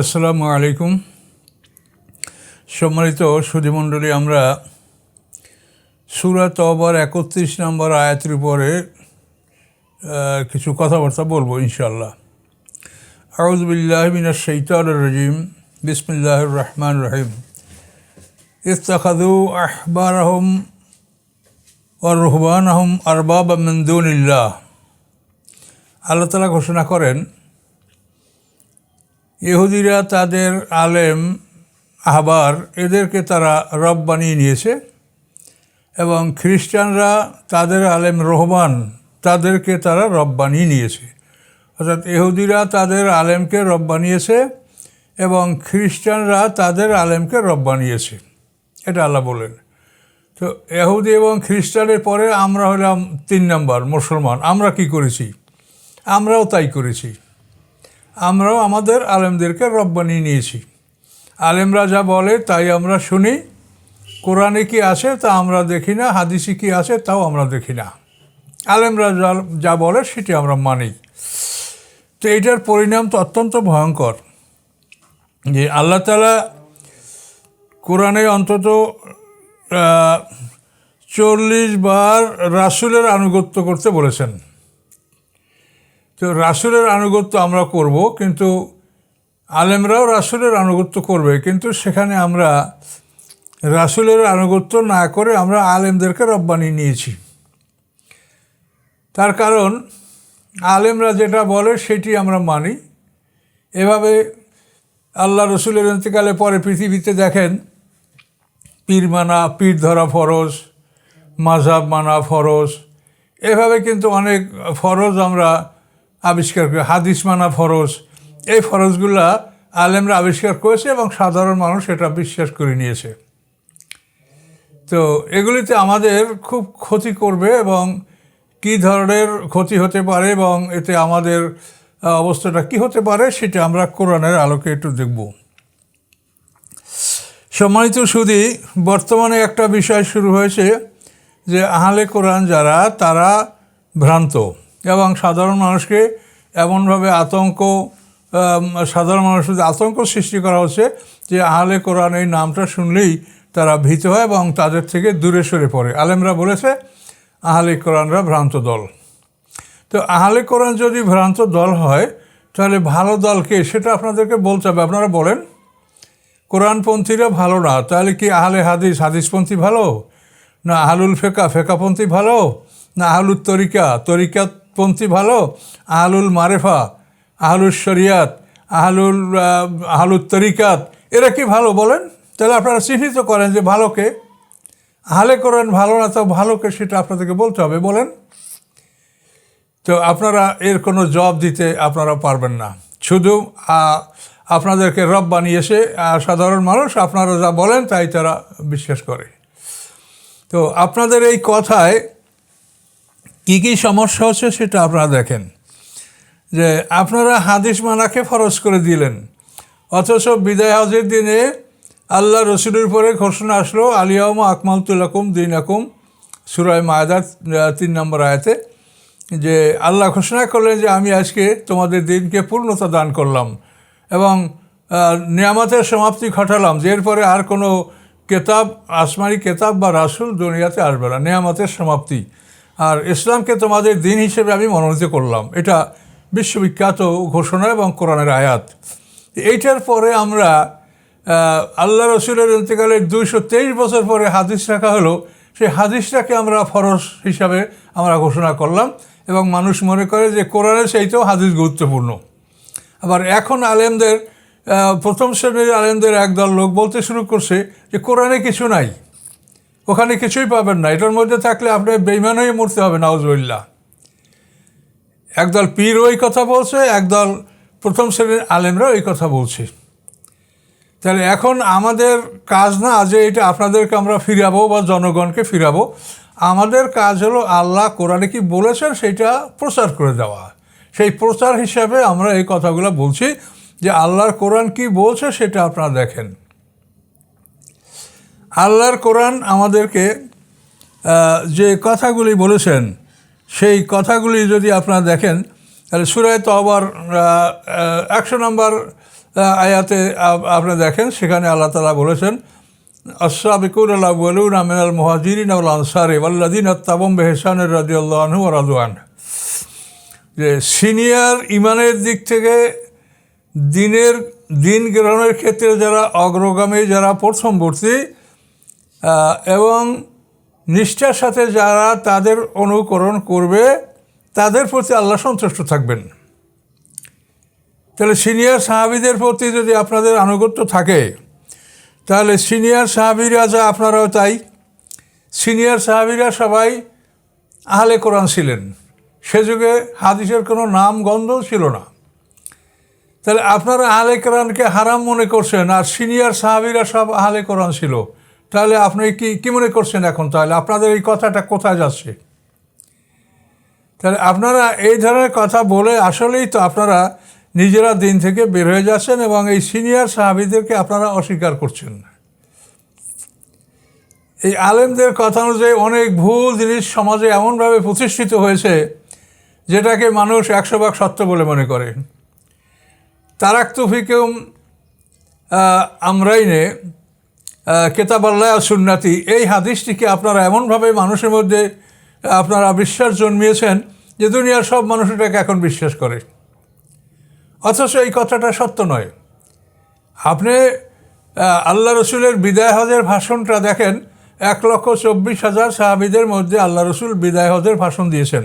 আসসালামু আলাইকুম। সম্মানিত সুধীমণ্ডলী, আমরা সুরাত অবার একত্রিশ নম্বর আয়াতের উপরে কিছু কথাবার্তা বলব ইনশাল্লাহ আউজবিল্লাহ মিনা শৈতান রাজিম। বিসমিল্লাহ রহমান রহিম। ইস্তাখাদু আহবার আহম ও রহবান আহম আরবাব মন্দুল্লাহ আল্লাহ তালা ঘোষণা করেন ইহুদিরা তাদের আলেম, আহবার, এদেরকে তারা রব বানিয়ে নিয়েছে এবং খ্রিস্টানরা তাদের আলেম রহমান, তাদেরকে তারা রব বানিয়ে নিয়েছে। অর্থাৎ ইহুদিরা তাদের আলেমকে রব বানিয়েছে এবং খ্রিস্টানরা তাদের আলেমকে রব বানিয়েছে। এটা আল্লাহ বলেন। তো এহুদি এবং খ্রিস্টানের পরে আমরা হলাম তিন নম্বর মুসলমান। আমরা কি করেছি? আমরাও তাই করেছি। আমরাও আমাদের আলেমদেরকে রব বানিয়ে নিয়েছি। আলেমরা যা বলে তাই আমরা শুনি। কোরআনে কি আছে তা আমরা দেখি না, হাদিসে কি আছে তাও আমরা দেখি না। আলেমরা যা যা বলে সেটি আমরা মানি। তো এইটার পরিণাম তো অত্যন্ত ভয়ঙ্কর। যে আল্লাহ তালা কোরআনে অন্তত চল্লিশ বার রাসুলের আনুগত্য করতে বলেছেন। তো রাসুলের আনুগত্য আমরা করব, কিন্তু আলেমরাও রাসুলের আনুগত্য করবে, কিন্তু সেখানে আমরা রাসুলের আনুগত্য না করে আমরা আলেমদেরকে রব্বানি নিয়েছি। তার কারণ আলেমরা যেটা বলে সেটি আমরা মানি। এভাবে আল্লাহ রসুলের ইন্তেকালে পরে পৃথিবীতে দেখেন পীর মানা পীর ধরা ফরজ মাঝাব মানা ফরজ। এভাবে কিন্তু অনেক ফরজ আমরা আবিষ্কার করে, হাদিস মানা ফরজ। এই ফরজগুলা আলেমরা আবিষ্কার করেছে এবং সাধারণ মানুষ এটা বিশ্বাস করে নিয়েছে। তো এগুলিতে আমাদের খুব ক্ষতি করবে এবং কী ধরনের ক্ষতি হতে পারে এবং এতে আমাদের অবস্থাটা কি হতে পারে সেটা আমরা কোরআনের আলোকে একটু দেখব। সম্মানিত সুদী, বর্তমানে একটা বিষয় শুরু হয়েছে যে আহলে কোরআন যারা, তারা ভ্রান্ত। এবং সাধারণ মানুষকে এমনভাবে আতঙ্ক সাধারণ মানুষের আতঙ্ক সৃষ্টি করা হচ্ছে যে আহলে কোরআন এই নামটা শুনলেই তারা ভীত হয় এবং তাদের থেকে দূরে সরে পড়ে। আলেমরা বলেছে, আহলে কোরআনরা ভ্রান্ত দল। তো আহলে কোরআন যদি ভ্রান্ত দল হয়, তাহলে ভালো দলকে সেটা আপনাদেরকে বলতে হবে। আপনারা বলেন, কোরআনপন্থীরা ভালো না, তাহলে কি আহলে হাদিস, হাদিসপন্থী ভালো? না আহলুল ফেকা, ফেকাপন্থী ভালো? না আহলুল তরিকা তরিকাপন্থী ভালো আহলুল মারেফা আহলুল শরিয়াত আহলুল আহ, আহলুল তরিকাত এরা কি ভালো বলেন? তাহলে আপনারা চিহ্নিত করেন যে ভালোকে। আহলে করেন ভালো না তো ভালোকে সেটা আপনাদেরকে বলতে হবে বলেন। তো আপনারা এর কোনো জবাব দিতে আপনারা পারবেন না। শুধু আপনাদেরকে রব বানিয়েছে সাধারণ মানুষ আপনারা যা বলেন তাই তারা বিশ্বাস করে। তো আপনাদের এই কথায় কী কী সমস্যা হচ্ছে সেটা আপনারা দেখেন। যে আপনারা হাদিস মানাকে ফরজ করে দিলেন, অথচ বিদায় হজের দিনে আল্লাহ রসুলের পরে ঘোষণা আসলো আলিয়াউমা আকমাল তুলাকুম দিন আকুম সুরায় মায়াদার তিন নম্বর আয়াতে, যে আল্লাহ ঘোষণা করলেন যে আমি আজকে তোমাদের দিনকে পূর্ণতা দান করলাম এবং নিয়ামতের সমাপ্তি ঘটালাম, যে এরপরে আর কোনো কেতাব, আসমানি কেতাব বা রাসুল দুনিয়াতে আসবে না, নিয়ামতের সমাপ্তি। আর ইসলামকে তোমাদের দিন হিসেবে আমি মনোনীত করলাম। এটা বিশ্ববিখ্যাত ঘোষণা এবং কোরআনের আয়াত। এইটার পরে আমরা আল্লাহ রসুলের ইন্তেকালের দুইশো তেইশ বছর পরে হাদিস রাখা হলো। সেই হাদিসটাকে আমরা ফরজ হিসাবে আমরা ঘোষণা করলাম এবং মানুষ মনে করে যে কোরআনের সেইটাও হাদিস গুরুত্বপূর্ণ। আবার এখন আলেমদের প্রথম শ্রেণির আলেমদের একদল লোক বলতে শুরু করছে যে কোরআনে কিছু নাই। ওখানে কিছুই পাবেন না। এটার মধ্যে থাকলে আপনি বেইমান হয়ে মরতে হবে নওয়াজবিল্লা একদল পীর ওই কথা বলছে, একদল প্রথম শ্রেণির আলেমরা ওই কথা বলছে। তাহলে এখন আমাদের কাজ না যে এটা আপনাদেরকে আমরা ফিরাবো বা জনগণকে ফিরাবো, আমাদের কাজ হলো আল্লাহ কোরআনে কি বলেছেন সেটা প্রচার করে দেওয়া। সেই প্রচার হিসাবে আমরা এই কথাগুলো বলছি যে আল্লাহর কোরআন কি বলছে সেটা আপনারা দেখেন। আল্লাহর কোরআন আমাদেরকে যে কথাগুলি বলেছেন, সেই কথাগুলি যদি আপনারা দেখেন, তাহলে সুরায় তো আবার একশো নম্বর আয়াতে আপ- আপনি দেখেন, সেখানে আল্লাহ তালা বলেছেন আসাবিকুর আল্লাহ বলুন আমিনাল মহাজিরিন আল আনসারে আল্লাদিন তাবম বেহসানের রাজি আল্লাহ রাজওয়ান যে সিনিয়র ইমানের দিক থেকে দিনের, দিন গ্রহণের ক্ষেত্রে যারা অগ্রগামী, যারা প্রথমবর্তী এবং নিষ্ঠার সাথে যারা তাদের অনুকরণ করবে, তাদের প্রতি আল্লাহ সন্তুষ্ট থাকবেন। তাহলে সিনিয়র সাহাবিদের প্রতি যদি আপনাদের আনুগত্য থাকে, তাহলে সিনিয়র সাহাবিরা যা আপনারাও তাই। সিনিয়র সাহাবিরা সবাই আহলে কোরআন ছিলেন। সে যুগে হাদিসের কোনো নাম গন্ধ ছিল না। তাহলে আপনারা আহলে কোরআনকে হারাম মনে করছেন, আর সিনিয়র সাহাবিরা সব আহলে কোরআন ছিল। তাহলে আপনি কি, কী মনে করছেন এখন তাহলে? আপনাদের এই কথাটা কোথায় যাচ্ছে? তাহলে আপনারা এই ধরনের কথা বলে আসলেই তো আপনারা নিজেরা দিন থেকে বের হয়ে যাচ্ছেন এবং এই সিনিয়র সাহাবিদেরকে আপনারা অস্বীকার করছেন। এই আলেমদের কথা অনুযায়ী অনেক ভুল জিনিস সমাজে এমনভাবে প্রতিষ্ঠিত হয়েছে, যেটাকে মানুষ একশো ভাগ সত্য বলে মনে করে। তারাক আমরাইনে কেতাব আল্লাহ সুন্নাতি। এই হাদিসটিকে আপনারা এমনভাবে মানুষের মধ্যে, আপনারা বিশ্বাস জন্মিয়েছেন যে দুনিয়ার সব মানুষ এটাকে এখন বিশ্বাস করে। অথচ এই কথাটা সত্য নয়। আপনি আল্লাহ রসুলের বিদায় হজের ভাষণটা দেখেন, এক লক্ষ চব্বিশ হাজার সাহাবিদের মধ্যে আল্লাহ রসুল বিদায় হজের ভাষণ দিয়েছেন।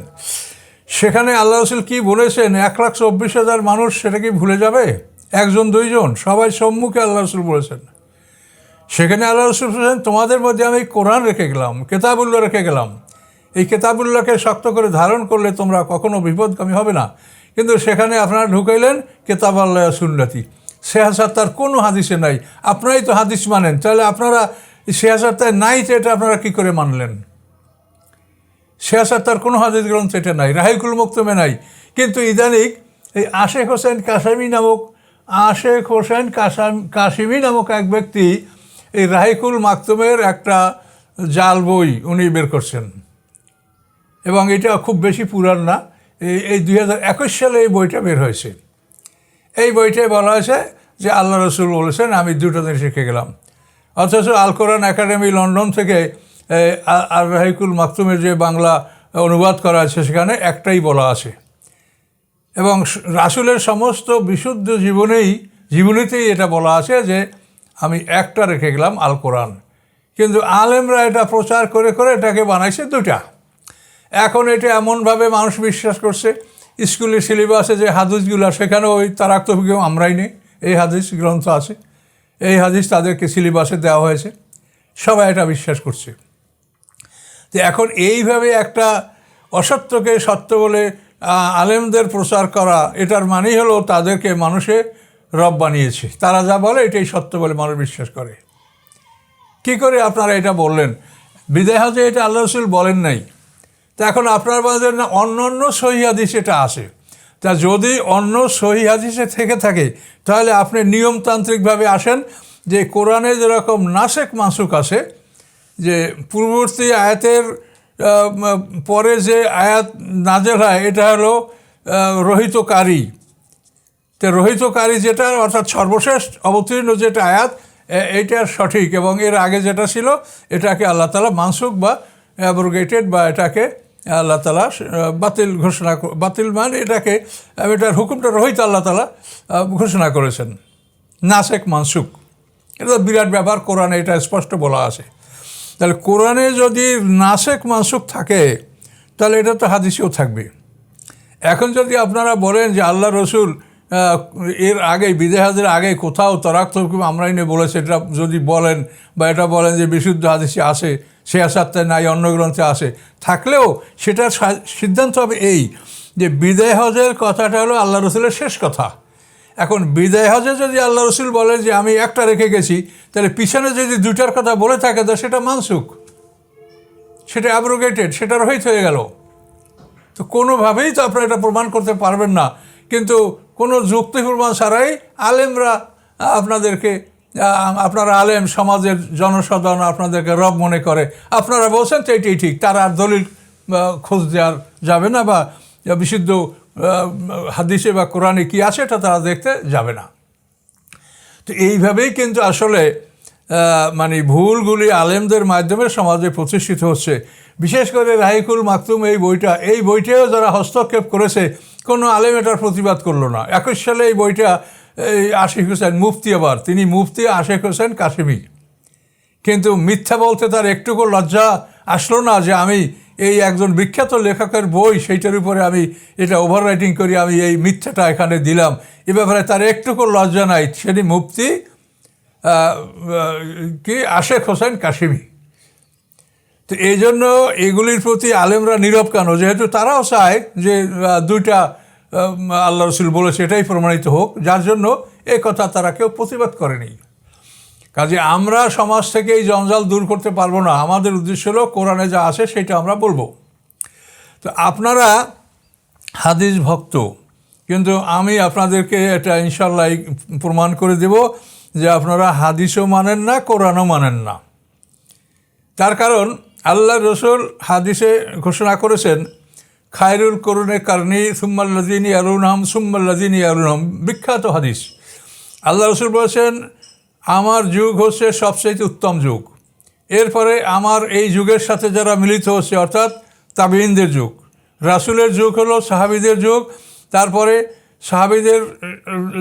সেখানে আল্লাহ রসুল কী বলেছেন? এক লাখ চব্বিশ হাজার মানুষ সেটা কি ভুলে যাবে? একজন, দুইজন, সবাই সম্মুখে আল্লাহ রসুল বলেছেন। সেখানে আল্লাহ রসুল বলেছেন, তোমাদের মধ্যে আমি কোরআন রেখে গেলাম, কেতাবুল্লাহ রেখে গেলাম। এই কেতাবুল্লাহকে শক্ত করে ধারণ করলে তোমরা কখনো বিপদগামী হবে না। কিন্তু সেখানে আপনারা ঢুকাইলেন, কেতাব আল্লাহ সুন্নতি। সেহাসাত্তার কোনো হাদিসে নাই। আপনারাই তো হাদিস মানেন। তাহলে আপনারা সেহাসাত্তায় নাই তো এটা আপনারা কী করে মানলেন? সেহাসাত্তার কোনো হাদিস গ্রন্থ এটা নাই, রাহিকুল মুক্তমে নাই। কিন্তু ইদানিক এই আশেখ হোসেন কাসামি নামক, আশেখ হোসেন কাসাম কাশিমি নামক এক ব্যক্তি এই রাহিকুল মাকতুমের একটা জাল বই উনি বের করছেন। এবং এটা খুব বেশি পুরান না, এই এই দুই হাজার একুশ সালে এই বইটা বের হয়েছে। এই বইটায় বলা হয়েছে যে আল্লাহ রসুল বলেছেন, আমি দুটো দিন শিখে গেলাম। অথচ আল কোরআন একাডেমি লন্ডন থেকে আর রাহিকুল মাকতুমের যে বাংলা অনুবাদ করা আছে, সেখানে একটাই বলা আছে। এবং রাসুলের সমস্ত বিশুদ্ধ জীবনেই, জীবনীতেই এটা বলা আছে যে আমি একটা রেখে গেলাম আল কোরআন। কিন্তু আলেমরা এটা প্রচার করে করে এটাকে বানাইছে দুটা এখন এটা এমনভাবে মানুষ বিশ্বাস করছে, স্কুলের সিলেবাসে যে হাদিসগুলো, সেখানে ওই তারাক তফিকেও আমরাই নেই। এই হাদিস গ্রন্থ আছে, এই হাদিস তাদেরকে সিলেবাসে দেওয়া হয়েছে। সবাই এটা বিশ্বাস করছে। তো এখন এইভাবে একটা অসত্যকে সত্য বলে আলেমদের প্রচার করা, এটার মানেই হলো তাদেরকে মানুষে রব বানিয়েছে। তারা যা বলে, এটাই সত্য বলে মানুষ বিশ্বাস করে। কি করে আপনারা এটা বললেন? বিদায় হজে এটা আল্লাহ রসুল বলেন নাই। তা এখন আপনার বলেন না অন্য অন্য সহি হাদিস এটা আসে তা যদি অন্য সহি হাদিসে থেকে থাকে, তাহলে আপনি নিয়মতান্ত্রিকভাবে আসেন যে কোরআনে যেরকম নাসেক মাসুক আছে, যে পূর্ববর্তী আয়াতের পরে যে আয়াত নাজেল হয়, এটা হলো রহিতকারী। তো রহিতকারী যেটা, অর্থাৎ সর্বশেষ অবতীর্ণ যেটা আয়াত এইটা সঠিক এবং এর আগে যেটা ছিল, এটাকে আল্লাহ তালা মানসুক বা অ্যাব্রোগেটেড বা এটাকে আল্লাহ তালা বাতিল ঘোষণা বাতিল মানে এটাকে এটার হুকুমটা রহিত আল্লাহ তালা ঘোষণা করেছেন। নাসেক মানসুক এটা বিরাট ব্যাপার, কোরআনে এটা স্পষ্ট বলা আছে। তাহলে কোরআনে যদি নাসেক মানসুক থাকে, তাহলে এটা তো হাদিসেও থাকবে। এখন যদি আপনারা বলেন যে আল্লাহ রসুল এর আগে বিদেহাদের আগে কোথাও তরাক তরকুম আমরা এনে বলেছে এটা যদি বলেন বা এটা বলেন যে বিশুদ্ধ হাদিসে আসে সে আসাত্তায় নাই, অন্য গ্রন্থে আসে থাকলেও সেটার সিদ্ধান্ত হবে এই যে বিদায় হজের কথাটা হলো আল্লাহ রসুলের শেষ কথা। এখন বিদায় হজে যদি আল্লাহ রসুল বলে যে আমি একটা রেখে গেছি, তাহলে পিছনে যদি দুইটার কথা বলে থাকে, তো সেটা মানসুক সেটা অ্যাব্রোগেটেড সেটা রহিত হয়ে গেল। তো কোনোভাবেই তো আপনারা এটা প্রমাণ করতে পারবেন না। কিন্তু কোনো যুক্তি প্রমাণ ছাড়াই আলেমরা আপনাদেরকে আপনারা আলেম সমাজের জনসাধারণ আপনাদেরকে রব মনে করে। আপনারা বলছেন তো এটাই ঠিক, তারা আর দলিল খোঁজ দেওয়ার যাবে না বা বিশুদ্ধ হাদিসে বা কোরআনে কি আছে এটা তারা দেখতে যাবে না। তো এইভাবেই কিন্তু আসলে মানে ভুলগুলি আলেমদের মাধ্যমে সমাজে প্রতিষ্ঠিত হচ্ছে। বিশেষ করে রাহিকুল মাকতুম এই বইটা, এই বইটাও যারা হস্তক্ষেপ করেছে কোনো আলেম এটার প্রতিবাদ করল না। একুশ সালে এই বইটা, এই আশিক হোসেন মুফতি আবার, তিনি মুফতি আশিক হোসেন কাশিমি। কিন্তু মিথ্যা বলতে তার একটুকু লজ্জা আসলো না যে আমি এই একজন বিখ্যাত লেখকের বই, সেইটার উপরে আমি এটা ওভার রাইটিং করি, আমি এই মিথ্যাটা এখানে দিলাম। এ ব্যাপারে তার একটুকু লজ্জা নাই। সেটি মুফতি কি? আশেখ হোসেন কাশিমি। তো এই জন্য এগুলির প্রতি আলেমরা নীরব কেন? যেহেতু তারাও চায় যে দুইটা আল্লাহ রসুল বলেছে এটাই প্রমাণিত হোক, যার জন্য এ কথা তারা কেউ প্রতিবাদ করেনি। কাজে আমরা সমাজ থেকে এই জঞ্জাল দূর করতে পারব না। আমাদের উদ্দেশ্য হলো কোরআনে যা আছে সেটা আমরা বলব। তো আপনারা হাদিস ভক্ত, কিন্তু আমি আপনাদেরকে এটা ইনশাল্লাহ প্রমাণ করে দেব যে আপনারা হাদিসও মানেন না, কোরআনও মানেন না। তার কারণ আল্লাহ রসুল হাদিসে ঘোষণা করেছেন খায়রুল করুণে কারণী সুম্মাল্লাদিনী আরুনহাম সুম্মাল্লাদিনী আরুনহাম বিখ্যাত হাদিস। আল্লাহ রসুল বলেছেন আমার যুগ হচ্ছে সবচেয়ে উত্তম যুগ। এরপরে আমার এই যুগের সাথে যারা মিলিত হচ্ছে অর্থাৎ তাবিনদের যুগ রাসুলের যুগ হলো সাহাবিদের যুগ তারপরে সাহাবিদের আহ,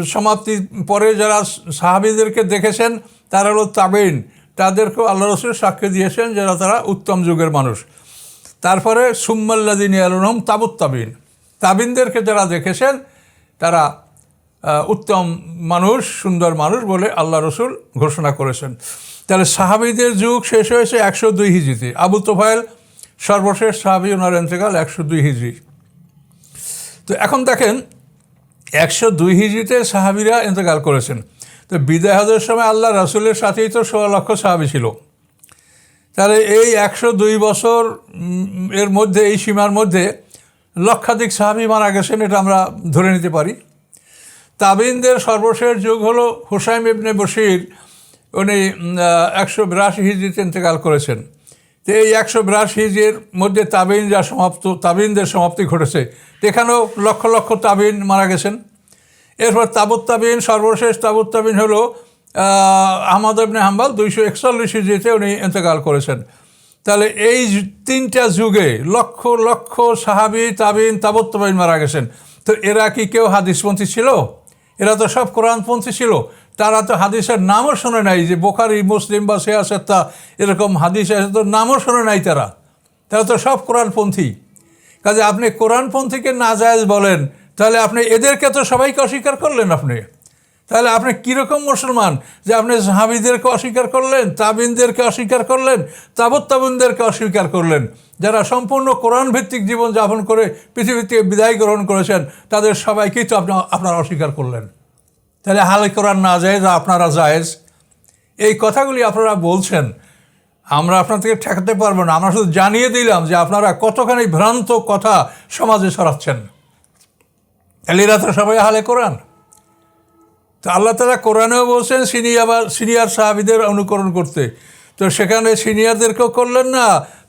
সমাপ্তির পরে যারা সাহাবিদেরকে দেখেছেন তারা হলো তাবিন তাদেরকেও আল্লাহ রসুল সাক্ষ্য দিয়েছেন যারা তারা উত্তম যুগের মানুষ। তারপরে সুম্মাল্লাদিনী আলনম তাবুত তাবিন। তাবিনদেরকে যারা দেখেছেন, তারা উত্তম মানুষ, সুন্দর মানুষ বলে আল্লাহ রসুল ঘোষণা করেছেন। তাহলে সাহাবিদের যুগ শেষ হয়েছে একশো দুই হিজিতে আবু তোফায়েল সর্বশেষ সাহাবি ওনার এন্তেকাল একশো দুই হিজড়ি। তো এখন দেখেন, একশো দুই হিজিতে সাহাবিরা ইন্তেকাল করেছেন। তো বিদায় হজের সময় আল্লাহ রাসুলের সাথেই তো ষোলো লক্ষ সাহাবি ছিল। তাহলে এই একশো দুই বছর এর মধ্যে, এই সীমার মধ্যে লক্ষাধিক সাহাবি মারা গেছেন এটা আমরা ধরে নিতে পারি। তাবিনদের সর্বশেষ যুগ হলো হুসাইম ইবনে বশির, উনি একশো বিরাশি হিজড়িতে ইন্তেকাল করেছেন। তো এই একশো বিরাশি হিজড়ির মধ্যে তাবিন যা সমাপ্ত, তাবিনদের সমাপ্তি ঘটেছে। এখানেও লক্ষ লক্ষ তাবিন মারা গেছেন। এরপর তাবুত্তাবিন সর্বশেষ তাবুত্তাবিন হলো আহ, আহমদ ইবনে হাম্বাল দুইশো একচল্লিশ হিজড়িতে উনি ইন্তেকাল করেছেন। তাহলে এই তিনটা যুগে লক্ষ লক্ষ সাহাবি তাবিন তাবুত্তাবিন মারা গেছেন। তো এরা কি কেউ হাদিসপন্থী ছিল? এরা তো সব কোরআনপন্থী ছিল। তারা তো হাদিসের নামও শোনে নাই যে বোখারি মুসলিম বা সেয়াসেত্তা এরকম হাদিস আছে তো নামও শোনে নাই তারা। তারা তো সব কোরআনপন্থী। কাজে আপনি কোরআনপন্থীকে নাজায়েজ বলেন তাহলে আপনি এদেরকে তো সবাইকে অস্বীকার করলেন আপনি? তাহলে আপনি কীরকম মুসলমান যে আপনি সাহাবিদেরকে অস্বীকার করলেন, তাবিনদেরকে অস্বীকার করলেন তাবত তাবিনদেরকে অস্বীকার করলেন? যারা সম্পূর্ণ কোরআন ভিত্তিক জীবন যাপন করে পৃথিবী থেকে বিদায় গ্রহণ করেছেন, তাদের সবাইকেই তো আপনি আপনারা অস্বীকার করলেন। তাহলে হালে কোরআন না জায়েজ, আপনারা জায়েজ? এই কথাগুলি আপনারা বলছেন, আমরা আপনাদেরকে ঠেকাতে পারব না। আমরা শুধু জানিয়ে দিলাম যে আপনারা কতখানি ভ্রান্ত কথা সমাজে ছড়াচ্ছেন। তাহলে তো সবাই হালে কোরআন। তো আল্লাহ তালা কোরআনেও বলছেন, সিনিয়র সিনিয়র সাহাবিদের অনুকরণ করতে। তো সেখানে সিনিয়রদেরকেও করলেন না,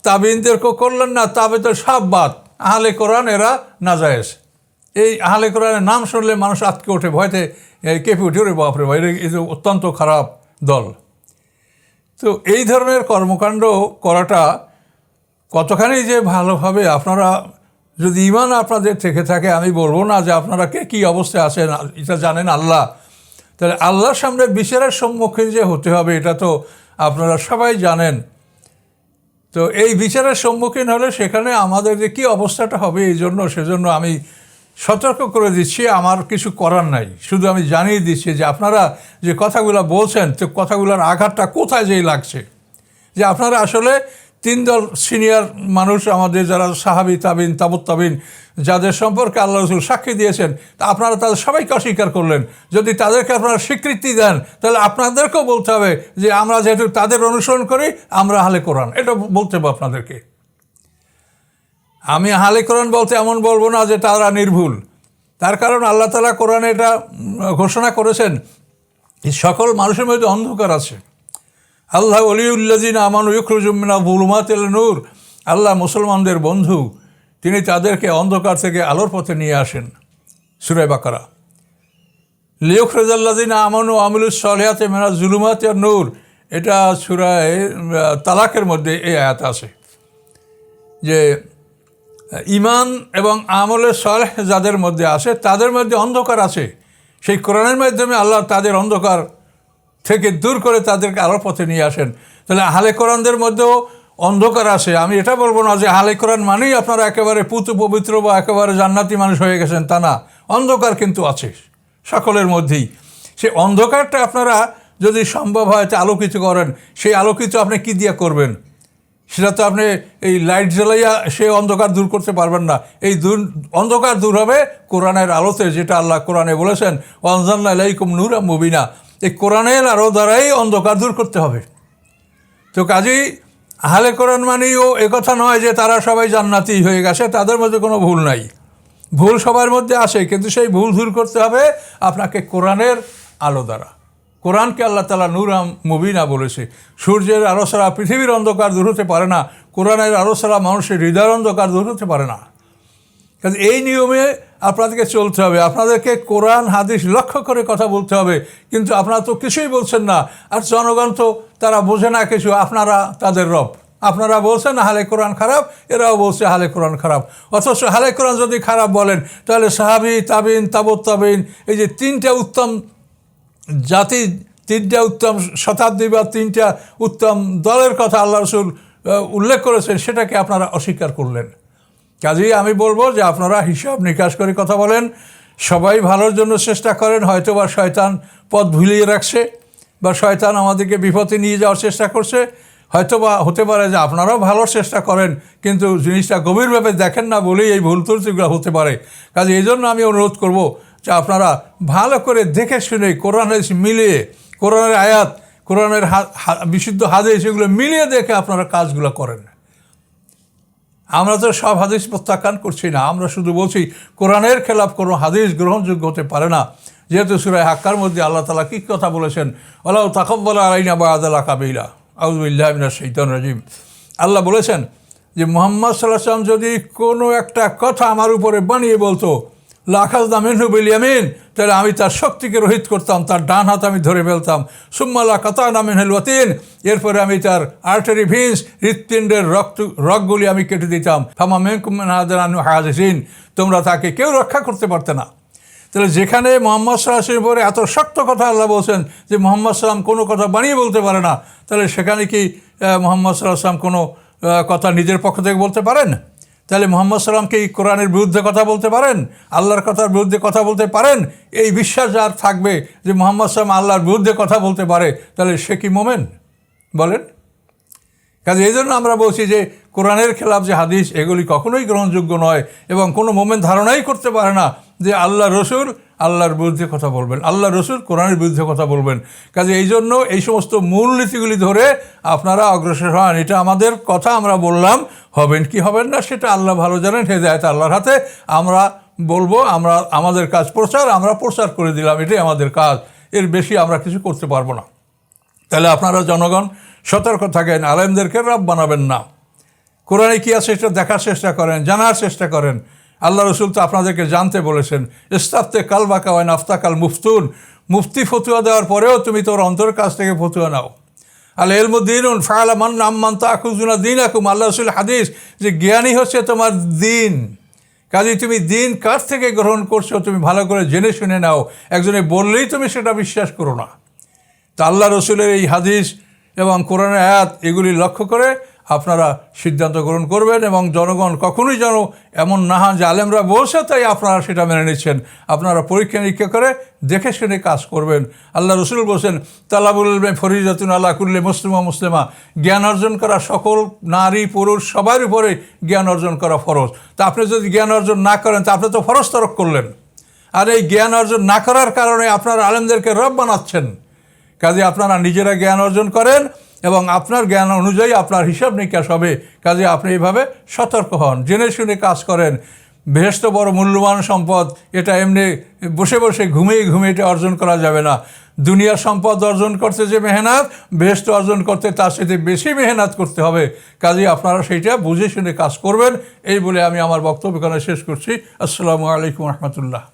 তাবিনদেরকেও করলেন না, তবে তো সব বাদ। আহলে কোরআন এরা নাজায়েজ। এই আহলে কোরআনের নাম শুনলে মানুষ আটকে ওঠে, ভয়তে কেঁপে উঠে ওরে বাপরে ভাই এই তো অত্যন্ত খারাপ দল। তো এই ধরনের কর্মকাণ্ড করাটা কতখানি যে ভালোভাবে আপনারা যদি ইমান আপনাদের থেকে থাকে, আমি বলব না যে আপনারা কে কী অবস্থায় আছেন, এটা জানেন আল্লাহ। তাহলে আল্লাহর সামনে বিচারের সম্মুখীন যে হতে হবে, এটা তো আপনারা সবাই জানেন। তো এই বিচারের সম্মুখীন হলে সেখানে আমাদের যে কী অবস্থাটা হবে, এই জন্য সেজন্য আমি সতর্ক করে দিচ্ছি, আমার কিছু করার নাই। শুধু আমি জানিয়ে দিচ্ছি যে আপনারা যে কথাগুলো বলছেন, তো কথাগুলোর আঘাতটা কোথায় যেই লাগছে? যে আপনারা আসলে তিন দল সিনিয়র মানুষ আমাদের যারা সাহাবি তাবিন, তাবুত তাবিন, যাদের সম্পর্কে আল্লাহ রসুল সাক্ষী দিয়েছেন, তা আপনারা তাদের সবাইকে অস্বীকার করলেন। যদি তাদেরকে আপনারা স্বীকৃতি দেন, তাহলে আপনাদেরকেও বলতে হবে যে আমরা যেহেতু তাদের অনুসরণ করি, আমরা হালে কোরআন। এটা বলতে হবে আপনাদেরকে। আমি হালে কোরআন বলতে এমন বলব না যে তারা নির্ভুল। তার কারণ আল্লাহ তালা কোরআনে এটা ঘোষণা করেছেন সকল মানুষের মধ্যে অন্ধকার আছে। আল্লাহ অলিউল্লাদিন আমান ইউখরুজুমিনা বুলুমাত নূর। আল্লাহ মুসলমানদের বন্ধু, তিনি তাদেরকে অন্ধকার থেকে আলোর পথে নিয়ে আসেন। সুরে বাকারা। লিউখ রেজাল্লাদিন আমানু আমলুস সলেহাতে মেরা জুলুমাত নূর। এটা সুরায় তালাকের মধ্যে এই আয়াত আছে। যে ইমান এবং আমলের সলেহ যাদের মধ্যে আছে, তাদের মধ্যে অন্ধকার আছে। সেই কোরআনের মাধ্যমে আল্লাহ তাদের অন্ধকার থেকে দূর করে তাদেরকে আলোর পথে নিয়ে আসেন। তাহলে আহলে কোরআনদের মধ্যেও অন্ধকার আছে। আমি এটা বলব না যে আহলে কোরআন মানেই আপনারা একেবারে পুতু পবিত্র বা একেবারে জান্নাতি মানুষ হয়ে গেছেন, তা না। অন্ধকার কিন্তু আছে, সকলের মধ্যেই। সে অন্ধকারটা আপনারা যদি সম্ভব হয় তা আলোকিত করেন। সেই আলোকিত আপনি কি দিয়ে করবেন? সেটা তো আপনি এই লাইট জ্বালাইয়া সে অন্ধকার দূর করতে পারবেন না। এই দূর, অন্ধকার দূর হবে কোরআনের আলোতে, যেটা আল্লাহ কোরআনে বলেছেন অনজাল্লা আলাইকুম নূরা মুবিনা। এই কোরআনের আলো দ্বারাই অন্ধকার দূর করতে হবে। তো কাজেই আহলে কোরআন মানেও একথা নয় যে তারা সবাই জান্নাতি হয়ে গেছে, তাদের মধ্যে কোনো ভুল নাই। ভুল সবার মধ্যে আসে, কিন্তু সেই ভুল দূর করতে হবে আপনাকে কোরআনের আলো দ্বারা। কোরআনকে আল্লাহ তালা নূরাম মুবিনা বলেছে, সূর্যের আলো ছাড়া পৃথিবীর অন্ধকার দূর হতে পারে না, কোরআনের আলো ছাড়া মানুষের হৃদয়ের অন্ধকার দূর হতে পারে না। কাজে এই নিয়মে আপনাদেরকে চলতে হবে। আপনাদেরকে কোরআন, হাদিস লক্ষ্য করে কথা বলতে হবে। কিন্তু আপনারা তো কিছুই বলছেন না। আর জনগণ তো তারা বোঝে না কিছু। আপনারা তাদের রব। আপনারা বলছেন, হালে কোরআন খারাপ। এরাও বলছে, হালে কোরআন খারাপ। অথচ হালে কোরআন যদি খারাপ বলেন, তাহলে সাহাবি, তাবিন, তাবত তাবিন, এই যে তিনটা উত্তম জাতি, তিনটা উত্তম শতাব্দী বা তিনটা উত্তম দলের কথা আল্লাহ রসুল উল্লেখ করেছেন, সেটাকে আপনারা অস্বীকার করলেন। কাজেই আমি বলব যে আপনারা হিসাব নিকাশ করে কথা বলেন। সবাই ভালোর জন্য চেষ্টা করেন হয়তো বা শয়তান পথ ভুলিয়ে রাখছে বা শয়তান আমাদেরকে বিপদে নিয়ে যাওয়ার চেষ্টা করছে। হয়তো বা হতে পারে যে আপনারাও ভালোর চেষ্টা করেন, কিন্তু জিনিসটা গভীরভাবে দেখেন না বলেই এই ভুল ত্রুটিগুলো হতে পারে। কাজে এই জন্য আমি অনুরোধ করব যে আপনারা ভালো করে দেখে শুনে কোরআন হাদিস মিলিয়ে, কোরআনের আয়াত, কোরআনের বিশুদ্ধ হাদিস এগুলো মিলিয়ে দেখে আপনারা কাজগুলো করেন। আমরা তো সব হাদিস প্রত্যাখ্যান করছি না, আমরা শুধু বলছি কোরআনের খেলাফ কোনো হাদিস গ্রহণযোগ্য হতে পারে না। যেহেতু সুরাই হাক্কার মধ্যে আল্লাহ তালা কী কথা বলেছেন? আল্লাহ তাকব্বাল আলাইনা বা আদালা কাবিলা আউজবিল্লাহমিনা সৈতন রাজিম। আল্লাহ বলেছেন যে মোহাম্মদ সাল্লাহ যদি কোনো একটা কথা আমার উপরে বানিয়ে বলতো লাখাজ দামেন বিলিয়ামিন তাহলে আমি তার শক্তিকে রহিত করতাম, তার ডান হাত আমি ধরে ফেলতাম। সুম্মাল্লা কাতা নামেন হেলওয়াতিন এরপরে আমি তার আর্টারি ভিন্স হৃৎপিণ্ডের রক্ত, রগগুলি আমি কেটে দিতাম। ফামা মেনকুমেন হাজারানু হাজিন তোমরা তাকে কেউ রক্ষা করতে পারতে না। তাহলে যেখানে মোহাম্মদ সাল্লাহের উপরে এত শক্ত কথা আল্লাহ বলছেন যে মোহাম্মদ সাল্লাম কোনো কথা বানিয়ে বলতে পারে না, তাহলে সেখানে কি মোহাম্মদ সাল্লাহ সাল্লাম কোনো কথা নিজের পক্ষ থেকে বলতে পারেন? তাহলে মোহাম্মদ সাল্লাম কি কোরআনের বিরুদ্ধে কথা বলতে পারেন? আল্লাহর কথার বিরুদ্ধে কথা বলতে পারেন? এই বিশ্বাস যার থাকবে যে মোহাম্মদ সাল্লাম আল্লাহর বিরুদ্ধে কথা বলতে পারে, তাহলে সে কি মোমেন? বলেন। কাজে এই জন্য আমরা বলছি যে কোরআনের খেলাফ যে হাদিস, এগুলি কখনোই গ্রহণযোগ্য নয় এবং কোনো মোমেন ধারণাই করতে পারে না যে আল্লাহ রসুল আল্লাহর বিরুদ্ধে কথা বলবেন, আল্লাহ রসুল কোরআনের বিরুদ্ধে কথা বলবেন। কাজে এই জন্য এই সমস্ত মূল নীতিগুলি ধরে আপনারা অগ্রসর হন। এটা আমাদের কথা আমরা বললাম, হবেন কি হবেন না সেটা আল্লাহ ভালো জানেন, হেদায়ত আল্লাহর হাতে। আমরা বলব, আমরা, আমাদের কাজ প্রচার, আমরা প্রচার করে দিলাম, এটাই আমাদের কাজ। এর বেশি আমরা কিছু করতে পারব না। তাহলে আপনারা জনগণ, সতর্ক থাকেন, আলেমদেরকে রব বানাবেন না। কোরআনে কী আছে সেটা দেখার চেষ্টা করেন, জানার চেষ্টা করেন। আল্লাহ রসুল তো আপনাদেরকে জানতে বলেছেন, ইস্তাফতে কাল বাকা হয় নাফতাকাল মুফতুন। মুফতি ফতুয়া দেওয়ার পরেও তুমি তোর অন্তর কাছ থেকে ফতুয়া নাও। আল এলমুদ্দিন ফায়ালা মান আম্মান তাকুজুনা দিন আকুম আল্লাহ রসুল হাদিস যে জ্ঞানী হচ্ছে তোমার দিন। কাজে তুমি দিন কার থেকে গ্রহণ করছ তুমি ভালো করে জেনে শুনে নাও। একজনে বললেই তুমি সেটা বিশ্বাস করো না। তা আল্লাহ রসুলের এই হাদিস এবং কোরআনের আয়াত এগুলি লক্ষ্য করে আপনারা সিদ্ধান্ত গ্রহণ করবেন এবং জনগণ কখনোই যেন এমন না হন যে আলেমরা বলছে, তাই আপনারা সেটা মেনে নিচ্ছেন। আপনারা পরীক্ষা নিরীক্ষা করে দেখে শুনে কাজ করবেন। আল্লাহ রসুল বলছেন, তালাবুল ফরিজাতুন আল্লাহ কুল্লে মুসলিমা মুসলিমা। জ্ঞান অর্জন করা সকল নারী, পুরুষ, সবার উপরে জ্ঞান অর্জন করা ফরজ। তা আপনি যদি জ্ঞান অর্জন না করেন, তা আপনি তো ফরজ তরক করলেন। আর এই জ্ঞান অর্জন না করার কারণে আপনারা আলেমদেরকে রব বানাচ্ছেন। কাজে আপনারা নিজেরা জ্ঞান অর্জন করেন এবং আপনার জ্ঞান অনুযায়ী আপনার হিসাব নিকাশ হবে। কাজে আপনি এইভাবে সতর্ক হন। জেনে শুনে কাজ করেন। বেহেস্ত বড় মূল্যবান সম্পদ, এটা এমনি বসে বসে ঘুমিয়ে ঘুমিয়ে এটা অর্জন করা যাবে না। দুনিয়ার সম্পদ অর্জন করতে যে মেহনত বেহেস্ত অর্জন করতে তার সাথে বেশি মেহনত করতে হবে। কাজে আপনারা সেইটা বুঝে শুনে কাজ করবেন। এই বলে আমি আমার বক্তব্য এখানে শেষ করছি। আসসালামু আলাইকুম রহমতুল্লাহ।